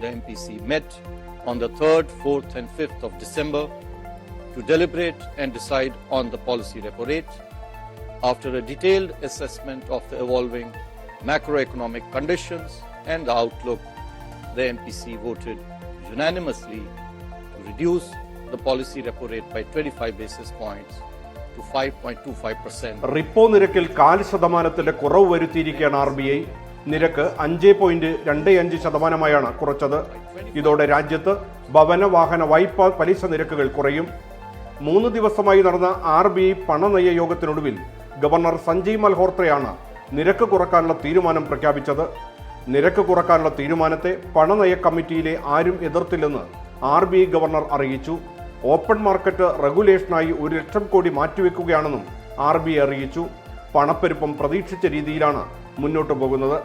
the MPC met on the 3rd, 4th, and 5th of December to deliberate and decide on the policy repo rate. After a detailed assessment of the evolving macroeconomic conditions and the outlook, the MPC voted unanimously to reduce the policy repo rate by 25 basis points to 5.25%. Repo നിരക്കിൽ കാൽ ശതമാനത്തിന്റെ കുറവ് വരുത്തിയിരിക്കുകയാണ് R B I നിരക്ക് അഞ്ച് point രണ്ട് അഞ്ച് ശതമാനമായാണ് കുറച്ചത്. ഇതോടെ രാജ്യത്ത് ഭവന വാഹന വായ്പ പലിശ നിരക്കുകൾ കുറയും. മൂന്ന് ദിവസമായി നടന്ന ആർ ബി ഐ പണനയ യോഗത്തിനൊടുവിൽ ഗവർണർ സഞ്ജയ് മൽഹോത്രയാണ് നിരക്ക് കുറക്കാനുള്ള തീരുമാനം പ്രഖ്യാപിച്ചത്. നിരക്ക് കുറക്കാനുള്ള തീരുമാനത്തെ പണനയ കമ്മിറ്റിയിലെ ആരും എതിർത്തില്ലെന്ന് ആർ ബി ഐ ഗവർണർ അറിയിച്ചു. ഓപ്പൺ മാർക്കറ്റ് റെഗുലേഷനായി ഒരു ലക്ഷം കോടി മാറ്റിവെക്കുകയാണെന്നും ആർ ബി ഐ അറിയിച്ചു. പണപ്പെരുപ്പം പ്രതീക്ഷിച്ച രീതിയിലാണ് മുന്നോട്ടു പോകുന്നത്.